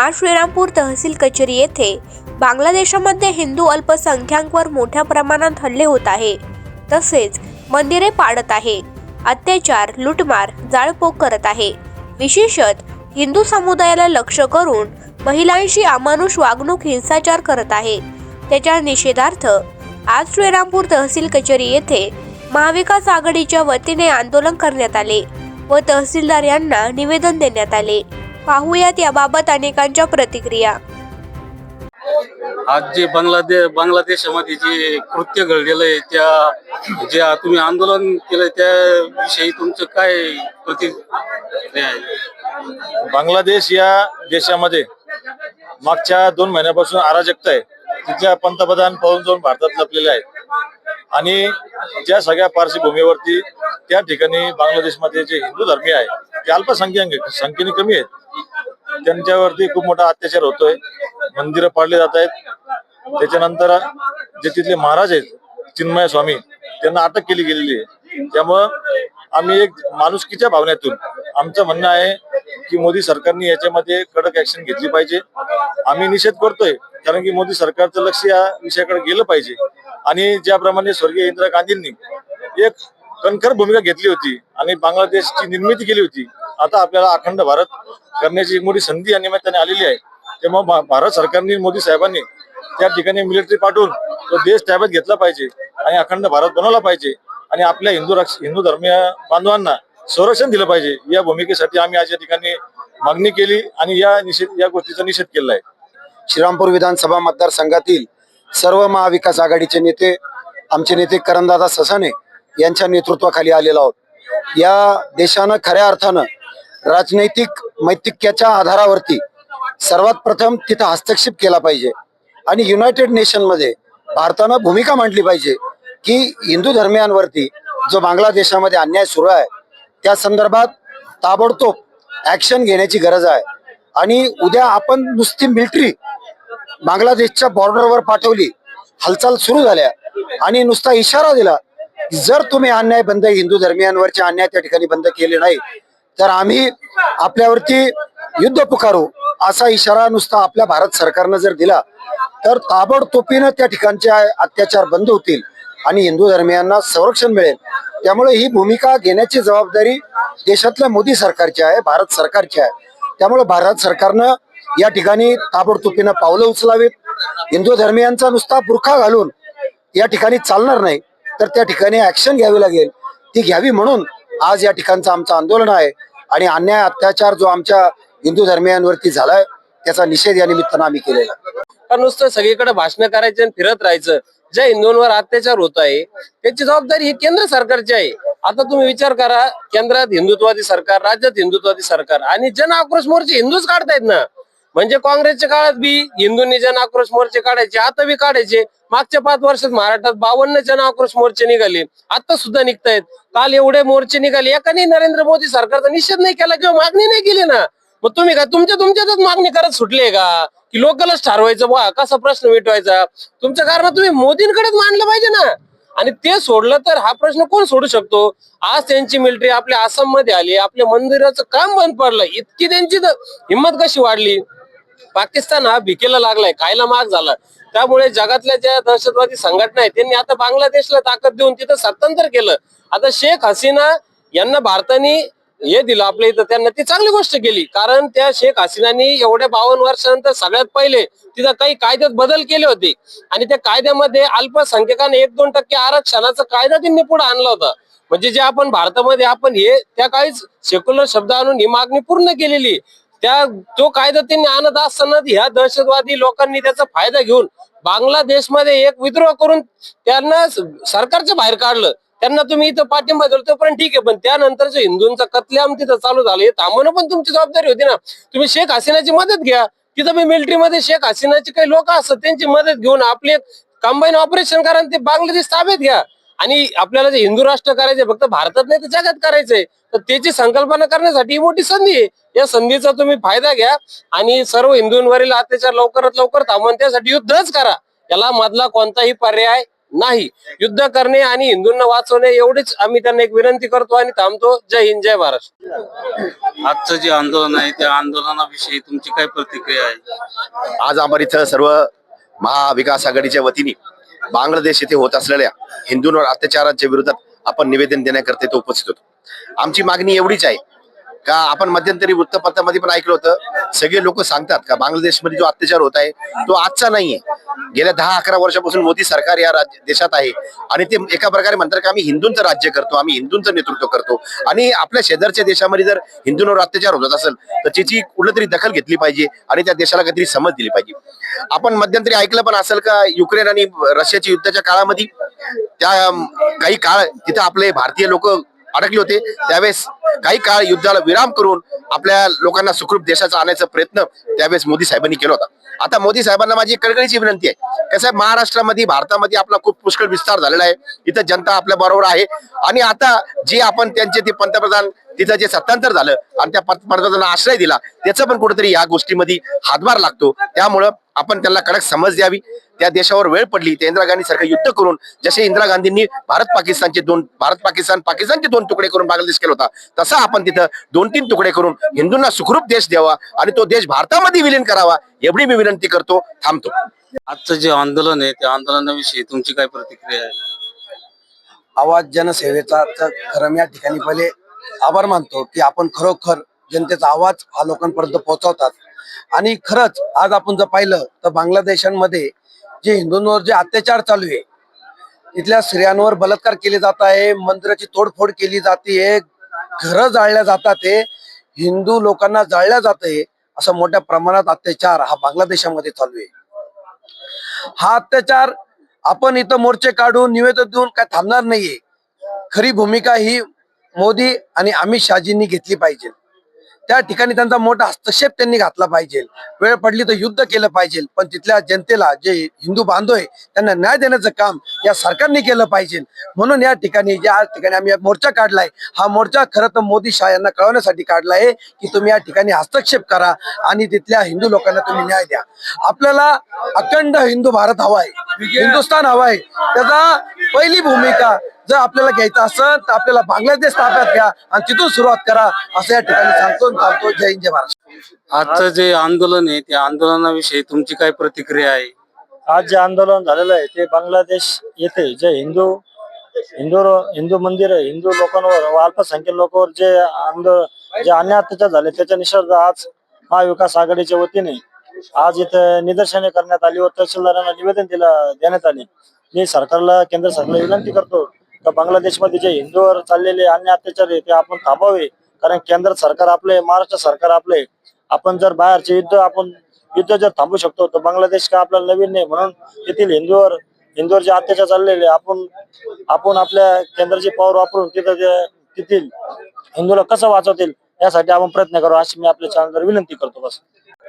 आज श्रीरामपूर तहसील कचेरी येथे बांगलादेशामध्ये हिंदू अल्पसंख्याकवर मोठ्या प्रमाणात हल्ले होत आहे तसेच मंदिरे पाडत आहे अत्याचार लुटमार जाळपोक करत आहे विशेषत हिंदू समुदायाला लक्ष करून महिलांशी अमानुष वागणूक हिंसाचार करत आहे त्याच्या निषेधार्थ आज श्रीरामपूर तहसील कचेरी येथे महाविकास आघाडीच्या वतीने आंदोलन करण्यात आले व तहसीलदार यांना निवेदन देण्यात आले. पाहुयात याबाबत अनेकांच्या प्रतिक्रिया. आज जे बांगलादेश बांगलादेशामध्ये जे कृत्य घडलेलं आहे त्या जे तुम्ही आंदोलन केलं त्याविषयी तुमचं काय प्रतिक्रिया आहे? बांगलादेश या देशामध्ये मागच्या दोन महिन्यापासून अराजकता आहे. तिथल्या पंतप्रधान पाहून जाऊन भारतात लपलेले आहेत. आणि त्या सगळ्या पार्श्वभूमीवरती त्या ठिकाणी बांगलादेशमध्ये जे हिंदू धर्मीय आहे ते अल्पसंख्याक संख्येने कमी आहेत. त्यांच्यावरती खूप मोठा अत्याचार होतोय. मंदिरं पाडले जात आहेत. त्याच्यानंतर जे तिथले महाराज आहेत चिन्मय स्वामी त्यांना अटक केली गेलेली आहे. त्यामुळं आम्ही एक माणुसकीच्या भावनेतून आमचं म्हणणं आहे की मोदी सरकारने याच्यामध्ये कडक ऍक्शन घेतली पाहिजे. आम्ही निषेध करतोय कारण की मोदी सरकारचं लक्ष या विषयाकडे गेलं पाहिजे. आणि ज्याप्रमाणे स्वर्गीय इंदिरा गांधींनी एक कणखर भूमिका घेतली होती आणि बांगलादेशची निर्मिती केली होती आता आपल्याला अखंड भारत करण्याची एक मोठी संधी या निमित्ताने आलेली आहे. तेव्हा भारत सरकारने मोदी साहेबांनी त्या ठिकाणी मिलिटरी पाठवून तो देश ताब्यात घेतला पाहिजे आणि अखंड भारत बनवला पाहिजे आणि आपल्या हिंदू राक्ष- हिंदू धर्मीय बांधवांना संरक्षण दिलं पाहिजे. या भूमिकेसाठी आम्ही आज या ठिकाणी मागणी केली आणि या निषेध या गोष्टीचा निषेध केला आहे. श्रीरामपूर विधानसभा मतदारसंघातील सर्व महाविकास आघाडीचे नेते आमचे नेते करणदादा ससाने यांच्या नेतृत्वाखाली आलेलो आहोत. या देशानं खऱ्या अर्थानं राजनैतिक मैत्रिक्याच्या आधारावरती सर्वात प्रथम तिथं हस्तक्षेप केला पाहिजे आणि युनायटेड नेशनमध्ये भारतानं भूमिका मांडली पाहिजे की हिंदू धर्मियांवरती जो बांगलादेशामध्ये अन्याय सुरू आहे त्या संदर्भात ताबडतोब ऍक्शन घेण्याची गरज आहे. आणि उद्या आपण नुसती मिलिटरी बांगलादेशच्या बॉर्डरवर पाठवली. हालचाल सुरू झाल्या. आणि नुसता इशारा दिला जर तुम्ही अन्याय बंद हिंदू धर्मियांवरचे अन्याय त्या ठिकाणी बंद केले नाही तर आम्ही आपल्यावरती युद्ध पुकारू असा इशारा नुसता आपल्या भारत सरकारनं जर दिला तर ताबडतोबीनं त्या ठिकाणचे अत्याचार बंद होतील आणि हिंदू धर्मियांना संरक्षण मिळेल. त्यामुळे ही भूमिका घेण्याची जबाबदारी देशातल्या मोदी सरकारची आहे भारत सरकारची आहे. त्यामुळे भारत सरकारनं या ठिकाणी ताबडतोबीनं पावलं उचलावीत. हिंदू धर्मियांचा नुसता बुरखा घालून या ठिकाणी चालणार नाही. तर त्या ठिकाणी ऍक्शन घ्यावी लागेल. ती घ्यावी म्हणून आज या ठिकाणचं आमचं आंदोलन आहे. आणि अन्याय अत्याचार जो आमच्या हिंदू धर्मियांवरती झालाय त्याचा निषेध या निमित्तानं आम्ही केलेला आहे. नुसतं सगळीकडे भाषण करायचे आणि फिरत राहायचं. ज्या हिंदूंवर अत्याचार होत आहे त्याची जबाबदारी ही केंद्र सरकारची आहे. आता तुम्ही विचार करा केंद्रात हिंदुत्वादी सरकार राज्यात हिंदुत्वादी सरकार आणि जन आक्रोश मोर्चे हिंदूच काढतायत ना. म्हणजे काँग्रेसच्या काळात बी हिंदूंनी जन आक्रोश मोर्चे काढायचे आता बी काढायचे. मागच्या पाच वर्षात महाराष्ट्रात बावन्न जन आक्रोश मोर्चे निघाले. आता सुद्धा निघतायत. काल एवढे मोर्चे निघाले. एकाने नरेंद्र मोदी सरकारचा निषेध नाही केला किंवा मागणी नाही केली ना? मग तुम्ही का तुमच्या तुमच्यातच मागणी करत सुटले का? की लोकलच ठरवायचं बा. कसा प्रश्न मिटवायचा? तुमच्या कारण तुम्ही मोदींकडेच मांडलं पाहिजे ना? आणि ते सोडलं तर हा प्रश्न कोण सोडू शकतो? आज त्यांची मिलिटरी आपल्या आसाममध्ये आली. आपल्या मंदिराचं काम बंद पडलं. इतकी त्यांची हिंमत कशी वाढली? पाकिस्तान हा भिकेला लागलाय खायला माग झाला त्यामुळे जगातल्या ज्या दहशतवादी संघटना आहेत त्यांनी आता बांगलादेशला ताकद देऊन तिथं सत्तांतर केलं. आता शेख हसीना यांना भारताने हे दिलं आपल्या इथं त्यांना ती चांगली गोष्ट केली. कारण त्या शेख हसीनानी एवढ्या बावन्न वर्षानंतर सगळ्यात पहिले तिथं काही कायद्यात बदल केले होते. आणि त्या कायद्यामध्ये अल्पसंख्यकाने एक दोन टक्के आरक्षणाचा कायदा त्यांनी पुढे आणला होता. म्हणजे जे आपण भारतामध्ये आपण हे त्या काहीच सेक्युलर शब्द आणून ही मागणी पूर्ण केलेली त्या तो कायदा त्यांनी आणत असताना ह्या दहशतवादी लोकांनी त्याचा फायदा घेऊन बांगलादेशमध्ये एक विद्रोह करून त्यांना सरकारच्या बाहेर काढलं. त्यांना तुम्ही इथं पाठिंबा दिला तोपर्यंत ठीक आहे पण त्यानंतरचं हिंदूंचा कत्लेआम तिथं चालू झालं. हे थांबवणं पण तुमची जबाबदारी होती ना. तुम्ही शेख हसीनाची मदत घ्या. तिथं मी मिलिटरीमध्ये शेख हसीनाचे काही लोक असतात त्यांची मदत घेऊन आपले कंबाईन ऑपरेशन करा आणि ते बांगलादेश ताब्यात घ्या. आणि आपल्याला जे हिंदू राष्ट्र करायचे फक्त भारतात नाही तर जगात करायचंय तर त्याची संकल्पना करण्यासाठी ही मोठी संधी आहे. या संधीचा तुम्ही फायदा घ्या आणि सर्व हिंदूंवरील अत्याचार लवकरात लवकर थांबवून त्यासाठी युद्धच करा. याला मधला कोणताही पर्याय नाही. युद्ध करणे आणि हिंदूंना वाचवणे एवढीच आम्ही त्यांना एक विनंती करतो आणि थांबतो. जय हिंद जय महाराष्ट्र. आजचं जे आंदोलन आहे त्या आंदोलनाविषयी तुमची काय प्रतिक्रिया आहे? आज आम्हाला इथं सर्व महाविकास आघाडीच्या वतीने बांगलादेश येथे होत असलेल्या हिंदूंवर अत्याचारांच्या विरोधात आपण निवेदन देण्याकरता इथं उपस्थित होतो. आमची मागणी एवढीच आहे का आपण मध्यंतरी वृत्तपत्रामध्ये पण ऐकलं होतं सगळे लोक सांगतात का बांगलादेशमध्ये जो अत्याचार होत आहे तो आजचा नाहीये. गेल्या दहा अकरा वर्षापासून मोदी सरकार या राज्य देशात आहे आणि ते एका प्रकारे म्हणतात की आम्ही हिंदूंचं राज्य करतो आम्ही हिंदूंचं नेतृत्व करतो. आणि आपल्या शेजारच्या देशामध्ये जर हिंदूंवर अत्याचार होत असेल तर त्याची कुठेतरी दखल घेतली पाहिजे आणि त्या देशाला काहीतरी समज दिली पाहिजे. आपण मध्यंतरी ऐकलं पण असेल का युक्रेन आणि रशियाच्या युद्धाच्या काळामध्ये त्या काही काळ तिथे आपले भारतीय लोक अडकले होते. त्यावेळेस काही काळ युद्धाला विराम करून आपल्या लोकांना सुखरूप देशाचा आणायचा प्रयत्न त्यावेळेस मोदी साहेबांनी केला होता. आता मोदी साहेबांना माझी कळकळीची विनंती आहे. कसं आहे महाराष्ट्रामध्ये भारतामध्ये आपला खूप पुष्कळ विस्तार झालेला आहे. इथं जनता आपल्या बरोबर आहे. आणि आता जे आपण त्यांचे ते पंतप्रधान तिथं जे सत्तांतर झालं आणि त्या पंत- पंतप्रधानांना आश्रय दिला त्याचं पण कुठेतरी या गोष्टीमध्ये हातभार लागतो. त्यामुळं आपण त्यांना कडक समज द्यावी. त्या देशावर वेळ पडली त्या इंदिरा गांधी सारखं युद्ध करून जसे इंदिरा गांधींनी भारत पाकिस्तानचे दोन भारत पाकिस्तान पाकिस्तानचे दोन तुकडे करून बांगलादेश केला होता तसा आपण तिथं दोन तीन तुकडे करून हिंदूंना सुखरूप देश द्यावा आणि तो देश भारतामध्ये विलीन करावा एवढी मी विनंती करतो थांबतो. आजचं जे आंदोलन आहे त्या आंदोलनाविषयी तुमची काय प्रतिक्रिया आहे? आवाज जनसेवेचा तर खरं या ठिकाणी पहिले आभार मानतो की आपण खरोखर जनतेचा आवाज हा लोकांपर्यंत पोहोचवतात. आणि खरंच आज आपण जर पाहिलं तर बांगलादेशांमध्ये जे हिंदूंवर जे अत्याचार चालू आहे तिथल्या स्त्रियांवर बलात्कार केले जात आहे मंदिराची तोडफोड केली जाते घरं जाळल्या जातात हे हिंदू लोकांना जाळल्या जाते असं मोठ्या प्रमाणात अत्याचार हा बांगलादेशामध्ये चालू आहे. हा अत्याचार आपण इथं मोर्चे काढून निवेदन देऊन काय थांबणार नाहीये. खरी भूमिका ही मोदी आणि अमित शहाजींनी घेतली पाहिजे. त्या ठिकाणी त्यांचा मोठा हस्तक्षेप त्यांनी घातला पाहिजे. वेळ पडली तर युद्ध केलं पाहिजे. पण तिथल्या जनतेला जे हिंदू बांधव आहे त्यांना न्याय देण्याचं काम या सरकारने केलं पाहिजे. म्हणून या ठिकाणी ज्या ठिकाणी आम्ही मोर्चा काढलाय हा मोर्चा खरं तर मोदी शाह यांना कळवण्यासाठी काढलाय की तुम्ही या ठिकाणी हस्तक्षेप करा आणि तिथल्या हिंदू लोकांना तुम्ही न्याय द्या. आपल्याला अखंड हिंदू भारत हवा आहे हिंदुस्थान हवा आहे. त्याचा पहिली भूमिका जर आपल्याला घ्यायचं असेल तर आपल्याला बांगलादेश ताब्यात घ्या आणि तिथून सुरुवात करा असं या ठिकाणी सांगतो सांगतो जय हिंद जय महाराष्ट्र. आजचं जे आंदोलन आहे त्या आंदोलनाविषयी तुमची काय प्रतिक्रिया आहे? आज जे आंदोलन झालेलं आहे ते बांगलादेश येथे जे हिंदू हिंदू हिंदू मंदिर हिंदू लोकांवर व अल्पसंख्याक लोकांवर जे आंदो जे अन्याय अत्याचार झाले त्याच्या निषेध आज महाविकास आघाडीच्या वतीने आज इथे निदर्शने करण्यात आली व तहसीलदारांना निवेदन दिलं देण्यात आले. मी सरकारला केंद्र सरकारला विनंती करतो तर बांगलादेशमध्ये जे हिंदूवर चाललेले अन्य अत्याचार आहे ते आपण थांबवावे कारण केंद्र सरकार आपले महाराष्ट्र सरकार आपले. आपण जर बाहेरचे युद्ध आपण युद्ध जर थांबू शकतो तर बांगलादेश का आपल्याला नवीन नाही. म्हणून तेथील हिंदूवर हिंदूवर जे अत्याचार चाललेले आपण आपण आपल्या केंद्राची पॉवर वापरून तिथं ते- तेथील हिंदूला कसं वाचवतील यासाठी आपण प्रयत्न करू अशी मी आपल्या चॅनलवर विनंती करतो बस.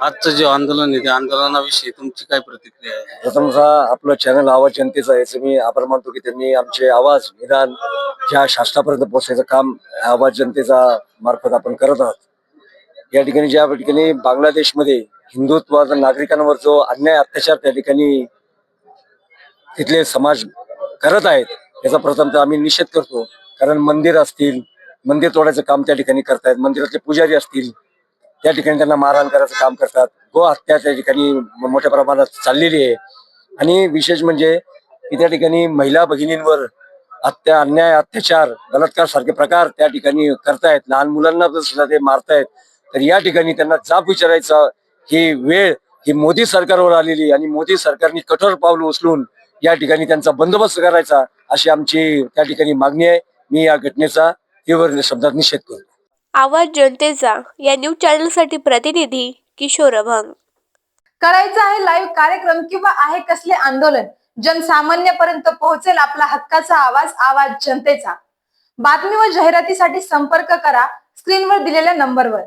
आजचं जे आंदोलन आहे त्या आंदोलनाविषयी तुमची काय प्रतिक्रिया आहे? प्रथमतः आपलं चॅनल आवाज जनतेचा आहे याचं मी आभार मानतो की त्यांनी आमचे आवाज निदान ज्या शासनापर्यंत पोहोचायचं काम आवाज जनतेचा मार्फत आपण करत आहोत. या ठिकाणी ज्या ठिकाणी बांगलादेशमध्ये हिंदुत्व नागरिकांवर जो अन्याय अत्याचार त्या ठिकाणी तिथले समाज करत आहेत याचा प्रथमतः आम्ही निषेध करतो. कारण मंदिर असतील मंदिर तोडायचं काम त्या ठिकाणी करतायत मंदिरातले पुजारी असतील त्या ठिकाणी त्यांना मारहाण करायचं काम करतात. गो हत्या त्या ठिकाणी मोठ्या प्रमाणात चाललेली आहे. आणि विशेष म्हणजे की त्या ठिकाणी महिला भगिनींवर हत्या अन्याय अत्याचार बलात्कार सारखे प्रकार त्या ठिकाणी करतायत. लहान मुलांना सुद्धा ते मारतायत तर या ठिकाणी त्यांना जाब विचारायचा ही वेळ ही मोदी सरकारवर आलेली आणि मोदी सरकारने कठोर पावलं उचलून या ठिकाणी त्यांचा बंदोबस्त करायचा अशी आमची त्या ठिकाणी मागणी आहे. मी या घटनेचा तीव्र शब्दात निषेध करतो. आवाज जनतेचा या न्यूज चॅनलसाठी प्रतिनिधी किशोर अभंग. करायचं आहे लाईव्ह कार्यक्रम किंवा आहे कसले आंदोलन जनसामान्यपर्यंत पोहोचेल आपला हक्काचा आवाज आवाज जनतेचा. बातमी व जाहिरातीसाठी संपर्क करा स्क्रीनवर दिलेल्या नंबरवर